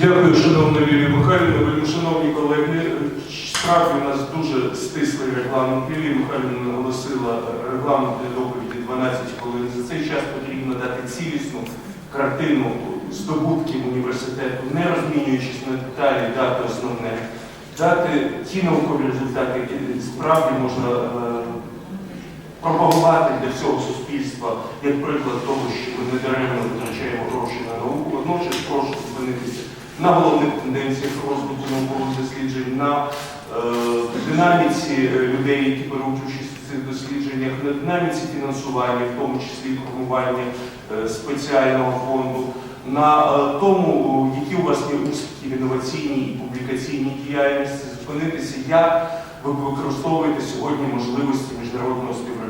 Дякую, шановна Лілія Михайлівна. Шановні колеги, справді у нас дуже стислий регламент. Лілія Михайлівна наголосила е, регламент для доповіді 12 хвилин. За цей час потрібно дати цілісну картину здобутків університету, не розмінюючись на деталі, дати основне, дати ті наукові результати, які справді можна е, пропагувати для всього суспільства, як приклад того, що ми недаремно витрачаємо гроші на науку. Водночас прошу зупинитися на головних тенденціях розвитку наукових досліджень, на е, динаміці е, людей, які беруть участь в цих дослідженнях, на динаміці фінансування, в тому числі формування е, спеціального фонду, на е, тому, які у вас є успіхи в інноваційній і публікаційній діяльності, зупинитися, як ви використовуєте сьогодні можливості міжнародного співробітництва.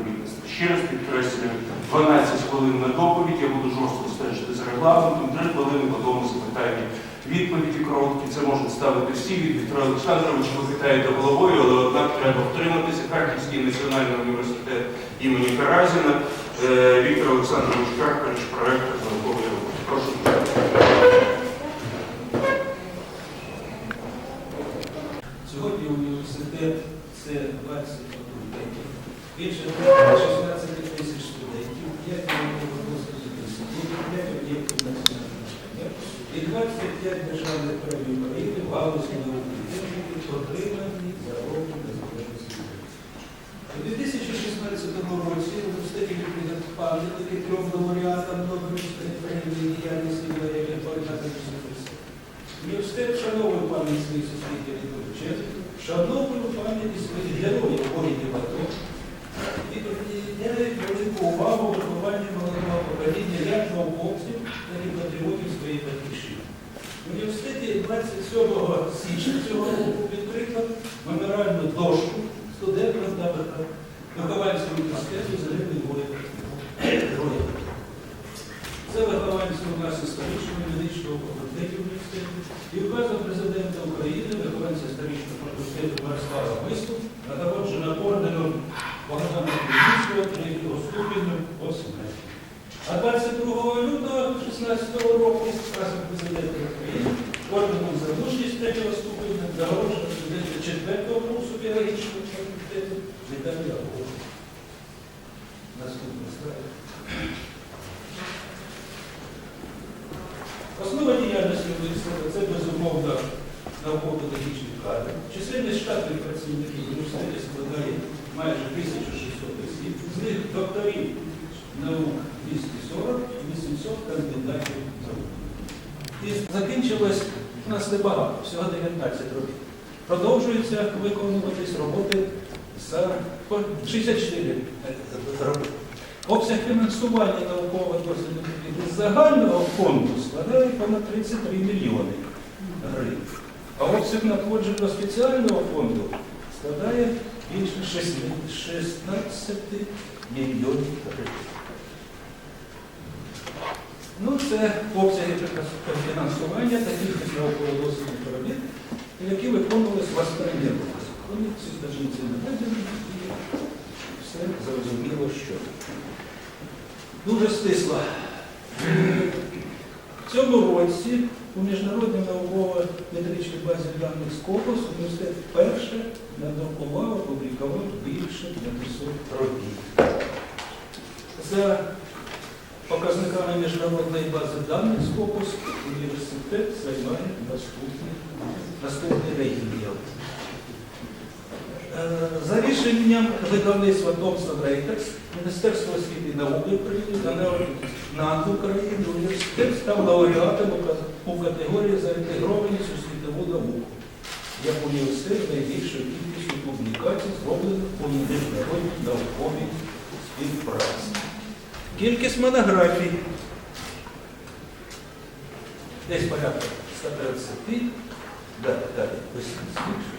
Ще раз підкреслюю, 12 хвилин на доповідь, я буду жорстко стежити за регламентом, 3 хвилини по тому запитання. Відповіді короткі, це можуть ставити всі. Від Віктора Олександровича ви питаєте головою, але однак треба втриматися. Харківський національний університет імені Каразіна. Е, Віктор Олександрович Карпач, проектор наукової роботи. Прошу. Сьогодні університет це 20 факультетів, більше 16 тисяч студентів, 5 наукових дослідів, 5 об'єктів національного навчання і 25 державних премій України в галузі науки і техніки, отримані за роки незалежності. У 2016 році в університеті відкрито пам'ятники трьом лауреатам Нобелівської премії діяльності Валерія Фордатовича Університет вшановує пам'ять своїх сусідів і величезних, вшановує пам'ять і своїх героїв воїнів АТО і приділяє велику увагу вихованню молодого покоління як науковців, так і патріотів своєї батьківщини. В університеті 27 січня цього року відкрито меморіальну дошку студентам та вихованцям університету загиблих героїв. Це вихованці у нас історичного медичного факультетів університету і указом президента України, вихованця історичного факультету Мирослава Миску, нагороджена орденом Богдана Хмельницького третього ступеню посмерті. А 22 лютого 2016 року указом президента України орденом за мужність третього ступеня нагороджена студента четвертого курсу біологічного факультету Віталія Гова. Наступна слайд. Основа діяльності університету це безумовно науково-педагогічний кадр. Чисельність штатних працівників університету складає майже 1600 осіб, з них докторів наук 240 і 800 кандидатів наук. І закінчилось у нас небагато, всього 19 років. Продовжується виконуватись роботи за 64 роки. Обсяг фінансування науково-дослідних із загального фонду складає понад 33 мільйони гривень. А обсяг надходжень до спеціального фонду складає більше 16 мільйонів гривень. Ну, це обсяги фінансування таких науково-дослідних робіт, які виконувалися в Астрані. Вони ці не наведені, і все зрозуміло, що. Дуже стисло. В цьому році у міжнародній науково-метричній базі даних Скопус університет вперше надрукував, опублікував більше 500 робіт. За показниками міжнародної бази даних Скопус університет займає наступний, наступний регіон. Е, За рішенням видавництва Thomson Reuters, Міністерство освіти і науки України та НАН України університет став лауреатом у категорії за інтегрованість у світову науку, як університет найбільшою кількістю публікацій, зроблених у міжнародній науковій співпраці. Кількість монографій десь порядка 130, далі, далі, ось більше.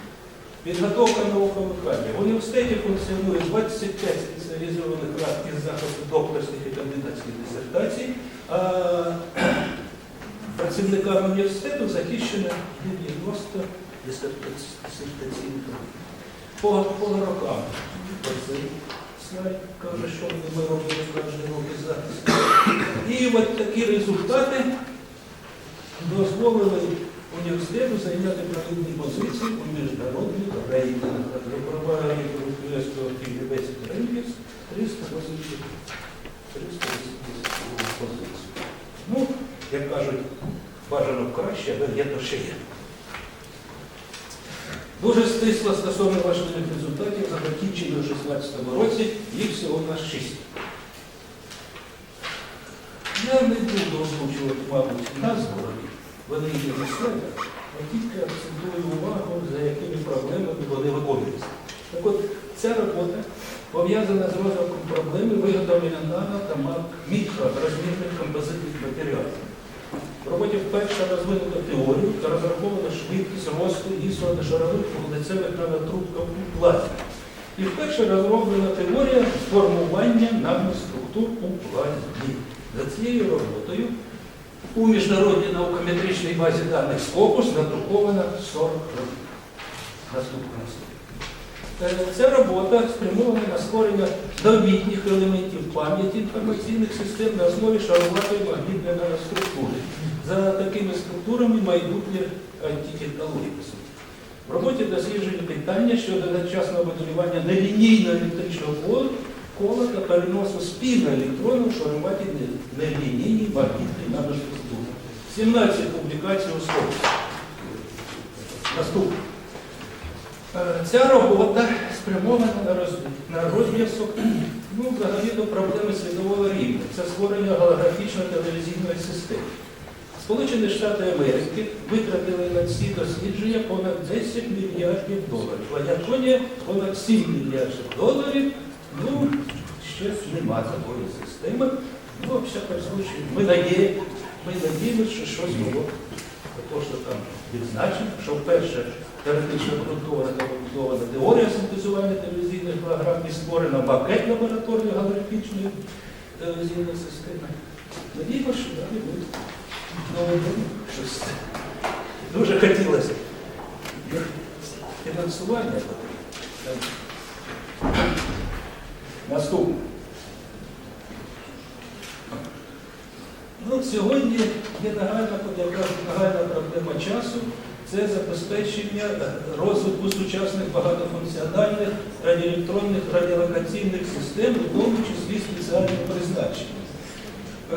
Підготовка наукових кадрів. В університеті функціонує 25 спеціалізованих рад із захисту докторських і кандидатських дисертацій, а працівниками університету захищено 90 дисертаційних робіт. По, по рокам оцей каже, що ми робимо роки захист. І от такі результати дозволили університету зайняти провідні позиції у міжнародних рейтингах. Запровадили Європейського Києвецьких рейтингів 380 380 позицій. Ну, як кажуть, бажано краще, але є то ще є. Дуже стисло стосовно важливих результатів за закінчення у 2016 році, їх всього на 6. Я не буду озвучувати, мабуть, назву, вони є на слайдах, а тільки акцентую увагу, за якими проблемами вони виконуються. Так от, ця робота пов'язана з розвитком проблеми виготовлення нано та мікророзмірних композитних матеріалів. В роботі вперше розвинуто теорію та розрахована швидкість росту ісоодошарових вуглецевих нанотрубків у плазмі. І вперше розроблена теорія формування наноструктур у плазмі. За цією роботою у міжнародній наукометричній базі даних Scopus надруковано 40 робіт. Наступна Е, Ця робота спрямована на створення довідніх елементів пам'яті інформаційних систем на основі шароватої магнітної наноструктури. За такими структурами майбутнє суті. В роботі досліджені питання щодо одночасного моделювання нелінійного електричного поля кола та переносу спільного електрону в шароваті нелінійній магнітній наноструктури. 17 публікацій у. Наступне. Е, Ця робота спрямована на роз- на розв'язок ну, взагалі до проблеми світового рівня. Це створення голографічної телевізійної системи. Сполучені Штати Америки витратили на ці дослідження понад 10 мільярдів доларів, а Японія понад 7 мільярдів доларів. Ну, ще нема такої системи. Ну, всякому случаю, ми надіємося, що щось було. Також там відзначено, що вперше теоретично обґрунтована побудована теорія синтезування телевізійних програм і створена макет лабораторії голографічної телевізійної системи. Надіємося, що далі буде новий щось дуже хотілося. Фінансування. Наступне. Ну, сьогодні є нагальна, нагальна проблема часу це забезпечення розвитку сучасних багатофункціональних радіоелектронних радіолокаційних систем, в тому числі спеціального призначення. Е,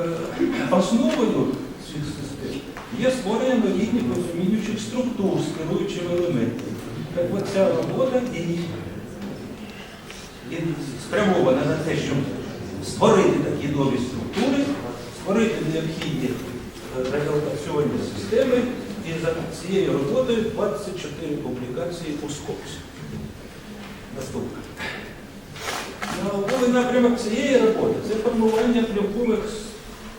Основою цих систем є створення новітніх розуміючих структур з керуючими елементами. Так от ця робота і, і спрямована на те, щоб створити такі нові структури, створити необхідні е, радіолокаційні системи, і за цією роботою 24 публікації у Скопсі. Наступне. Науковий напрямок цієї роботи це формування плівкових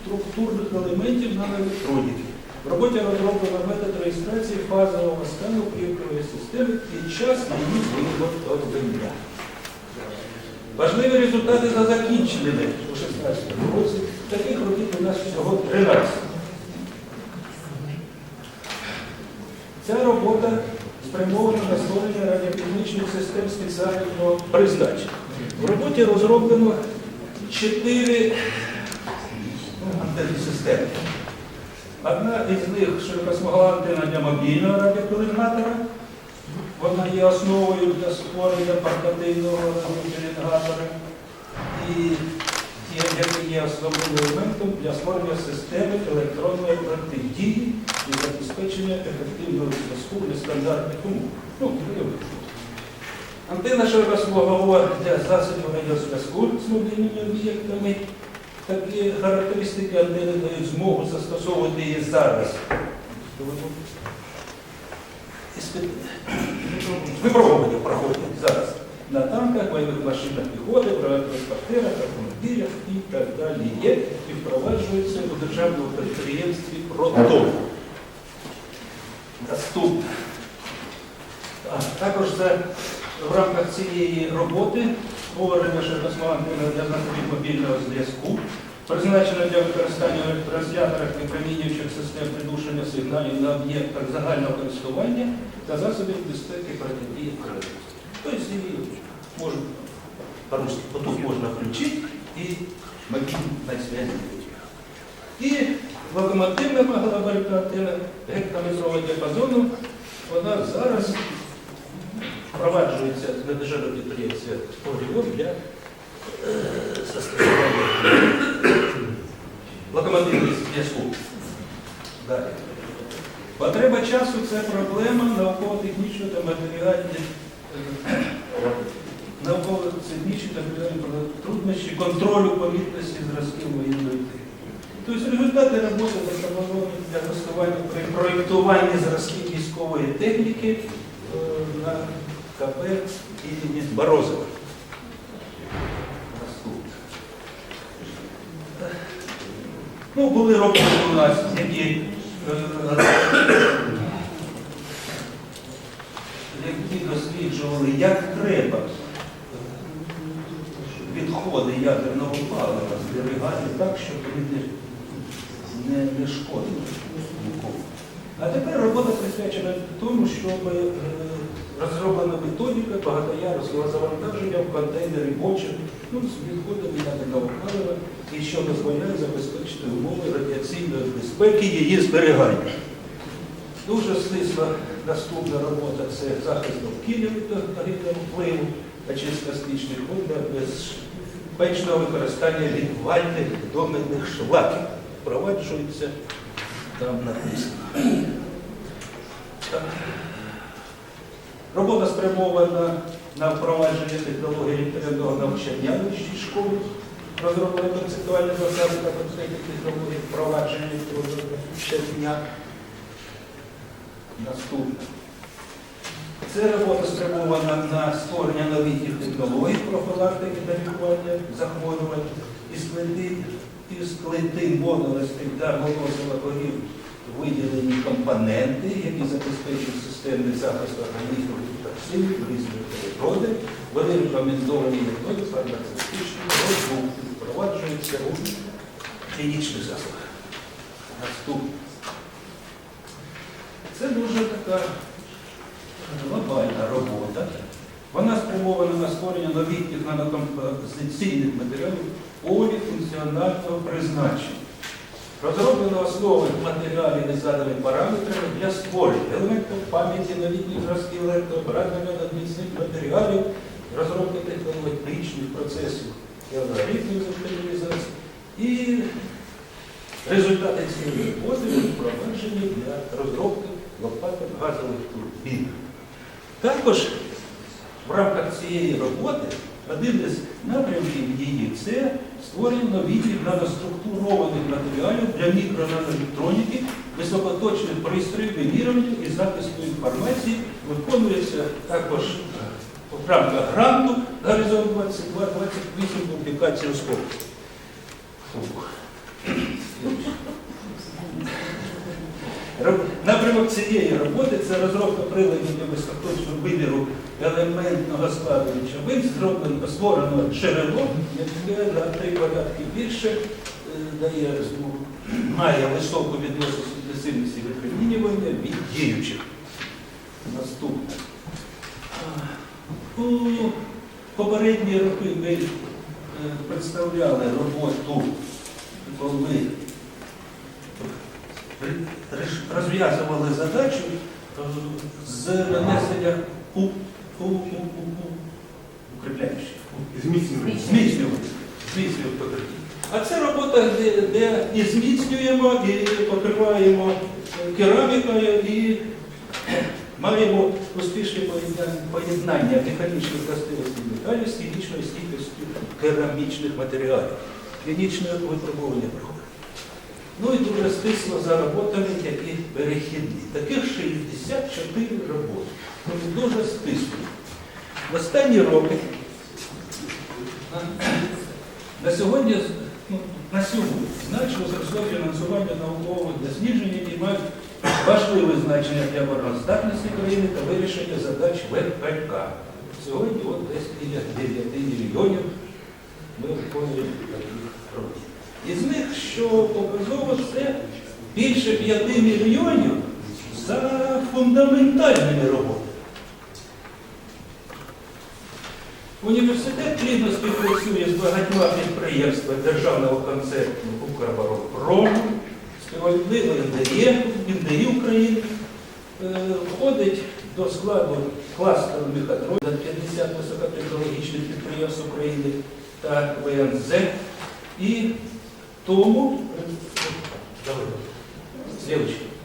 структурних елементів наноелектроніки. В роботі розроблено метод реєстрації фазового стану плівкової системи під час її виготовлення. Важливі результати за закінченими у 2016 році. Таких робіт у нас всього 13. Ця робота спрямована на створення радіотехнічних систем спеціального призначення. В роботі розроблено чотири ну, антенні системи. Одна із них широкосмогла антенна для мобільного радіопеленгатора. Вона є основою для створення портативного радіопеленгатора. І є основним елементом для створення системи електронної протидії і забезпечення ефективного зв'язку в нестандартних умов. Ну, уявіть. Антенна широкосмугова для засобів радіозв'язку з мобільними об'єктами. Такі характеристики антени дають змогу застосовувати її зараз. Випробування проходять зараз на танках, бойових машинах піхоти, транспортерах, автомобілях і так далі. Є і впроваджується у державному підприємстві «Протон». А, Також за, в рамках цієї роботи створення широкосмогантина для засобів мобільного зв'язку, призначено для використання в електророз'яторах випромінюючих систем придушення сигналів на об'єктах загального користування та засобів безпеки протидії кредиту. Тобто її можуть по-русски, вот тут можно включить и мобильной. І локомотивна параболька антенна гектометрового діапазону, вона зараз впроваджується на державне підприємстві «Оріон» для е, застосування локомотивних зв'язку. Далі. Потреба часу це проблема науково-технічної та матеріальної е, науково-технічні та матеріальні труднощі контролю помітності зразків воєнної техніки. Тобто результати роботи запропоновані для проєктуванні зразків військової техніки е, на КП імені Борозова. Ну, були роботи у нас, які, е, які досліджували, як треба відходи ядерного палива зберігати так, щоб вони не, не, шкодили. А тепер робота присвячена тому, щоб е, розроблена методика багатоярусного завантаження в контейнері бочок ну, з відходами ядерного палива і що дозволяє забезпечити умови радіаційної безпеки її зберігання. Дуже стисла наступна робота це захист довкілля від агрегатного впливу, очистка стічних вод без безпечного використання відвальних доменних шлаків. Впроваджується там написано. Робота спрямована на впровадження технології електронного навчання вищій школі, розроблення концептуальних засади та конкретних технологій впровадження електронного щодня. Наступне. Це робота спрямована на створення новітніх технологій профілактики та лікування захворювань із клетин, із клетин водоростей та молозових виділені компоненти, які забезпечують системний захист організму від токсинів різної природи, вони рекомендовані методи фармацевтичної розробки, впроваджуються у клінічних засобах. Наступне. Це дуже така глобальна робота. Вона спрямована на створення новітніх нанокомпозиційних матеріалів поліфункціонального призначення. Розроблено основи матеріалів із заданими параметрами для створення елементів пам'яті новітніх зразків електрообладнання надміцних матеріалів, розробки технологічних процесів і алгоритмів. І результати цієї будуть впроваджені для розробки лопаток газових турбін. Також в рамках цієї роботи один із напрямків її це створення новітніх наноструктурованих матеріалів для мікронаноелектроніки, високоточних пристроїв вимірювання і захисту інформації, виконується також в рамках гранту Горизонт 2228 публікації у скопу. Роб- Напрямок цієї роботи це розробка приладів для високоточного вибіру елементного складу речовин, зроблено створено джерело, яке на три порядки більше е, дає має високу інтенсивність випромінювання від діючих. Наступне. У попередні роки ми е, представляли роботу, коли розв'язували задачу е, з нанесення у, у, у, у, у, Зміцнюємо. зміцнювати, зміцнювати покриття. А це робота, де, де і зміцнюємо, і покриваємо керамікою, і маємо успішне поєднання механічних властивостей металів з хімічною стійкістю керамічних матеріалів. Клінічне випробування проходить. Ну і дуже стисло за роботами, які перехідні. Таких 64 роботи. Дуже стисло. В останні роки на сьогодні, ну, на сьогодні значно зросло фінансування наукових досліджень, які мають важливе значення для обороноздатності країни та вирішення задач ВПК. Сьогодні от десь біля 9 мільйонів ми виконуємо таких робіт. Із них, що показово, це більше 5 мільйонів за фундаментальними роботами. Університет плідно співпрацює з багатьма підприємствами державного концерну Укроборонпрому, справедливо НДЄ, НДІ України, Е, входить до складу кластеру мехатрон 50 високотехнологічних підприємств України та ВНЗ. І тому, Слідуючий.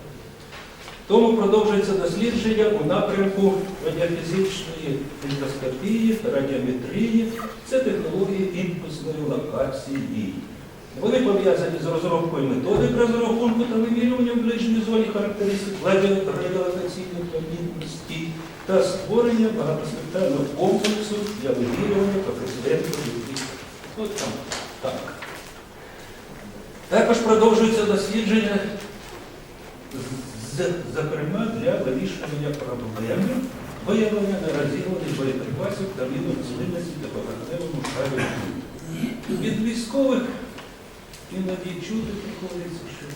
Тому продовжується дослідження у напрямку радіофізичної ендоскопії, радіометрії, це технології імпульсної локації. Вони пов'язані з розробкою методик розрахунку та вимірювання в ближній зоні характеристик радіо- радіолокаційних помітностей та створення багатоспектрального комплексу для вимірювання коефіцієнтів. От там так. Також продовжується дослідження, зокрема для вирішення проблеми виявлення нерозірваних боєприпасів та мінорослинності та поверхневому шарі. Від військових іноді чути приходиться, що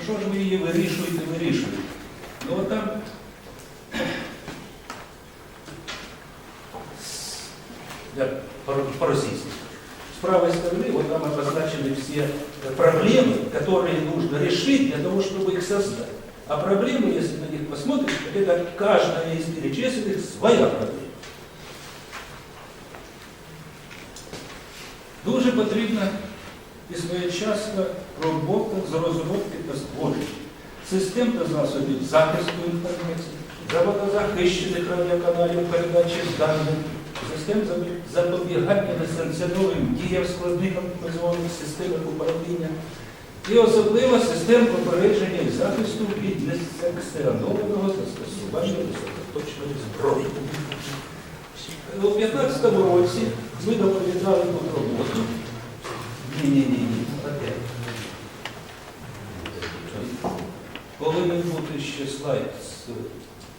а що ж ви її вирішуєте, вирішуєте. Ну от там я по- по-російски. С правой стороны вот там обозначены все э, проблемы, которые нужно решить для того, чтобы их создать. А проблемы, если на них посмотришь, так это каждая из перечисленных своя проблема. Дуже потрібна і своєчасна робота з розробки та створення систем та засобів захисту інформації, заводозахищених радіоканалів передачі даних, систем запобі- запобігання несанкціонованим діям складних автоматизованих системах управління і особливо систем попередження і захисту від несанкціонованого застосування високоточної зброї. У 2015 році ми доповідали тут роботу. Ні, ні, ні, ні. Повинен бути ще слайд з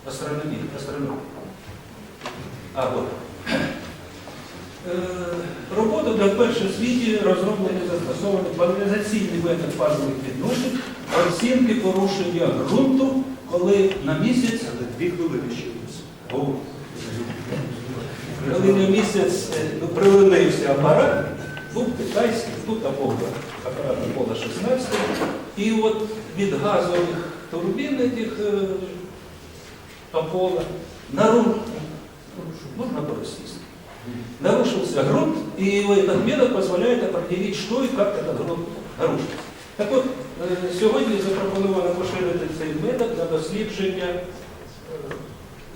астрономії. астрономії. А. Е, Робота вперше в світі розроблені застосований поляризаційний метод фазових відношень, оцінки порушення ґрунту, коли на місяць Дві хвилини ще. Коли на місяць е, ну, прилинився апарат, був китайський, тут Аполло, апарат Аполло 16, і от від газових турбін этих е, Аполло нарушив, можна по-російськи, нарушился грунт, и этот метод позволяет определить, что и как этот грунт нарушился. Так от, е, сьогодні запропоновано поширити цей метод на дослідження е,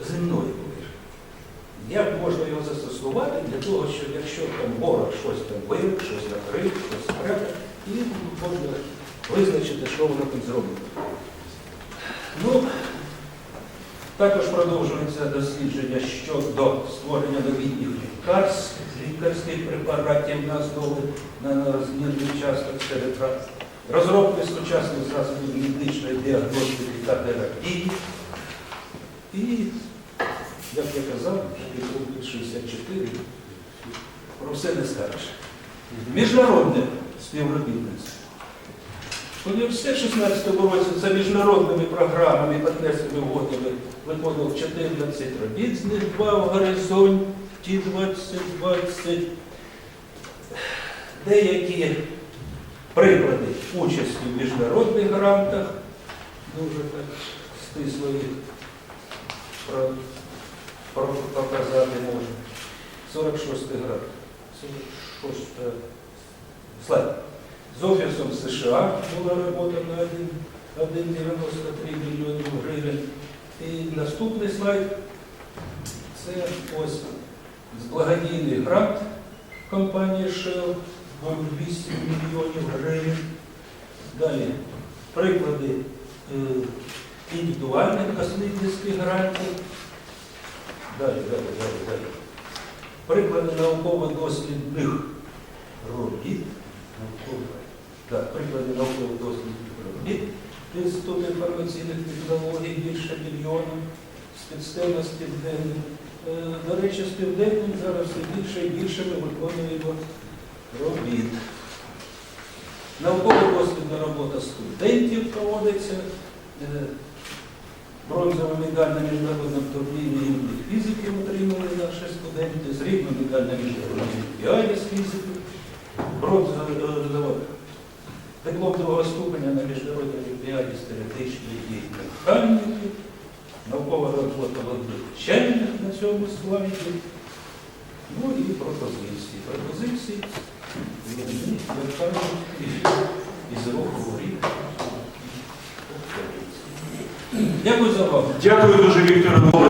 земної поверхні. Як можна його застосувати для того, що якщо там ворог щось там вирив, щось накрив, щось спрятав, і можна визначити, що воно там зробить. Ну, також продовжується дослідження щодо створення новітніх лікарств, лікарських препаратів на основі на розмірний часток серед рад, розробки сучасних засобів медичної діагностики та терапії. І, як я казав, пункт 64, про все не скажеш. Міжнародне співробітництво. Університет 16 році за міжнародними програмами партнерськими угодами виконував 14 робіт, з них два в горизонті 2020. Деякі приклади участі в міжнародних грантах, дуже так стисло їх показати можна. 46 грант. 46 слайд. З офісом США була робота на 1,93 мільйонів гривень. І наступний слайд це ось благодійний грант компанії Shell 8 мільйонів гривень. Далі приклади е, індивідуальних дослідницьких грантів. Далі, далі, далі, далі. Приклади науково-дослідних робіт. Так, приклади науково-дослідних робіт. Інститут інформаційних технологій більше мільйона, спецтема з південним. До речі, з південним зараз все більше і більше ми виконуємо робіт. Науково-дослідна робота студентів проводиться. Е, Бронзова медаль на міжнародному турнірі юних фізиків отримали наші студенти, срібна медаль на міжнародній олімпіаді з фізики, бронзова е, диплом другого ступеня на міжнародній олімпіаді з теоретичної і механіки, наукова робота Володимир на цьому слайді. Ну і пропозиції. Пропозиції вертають із року в рік. Дякую за увагу. Дякую дуже, Віктор.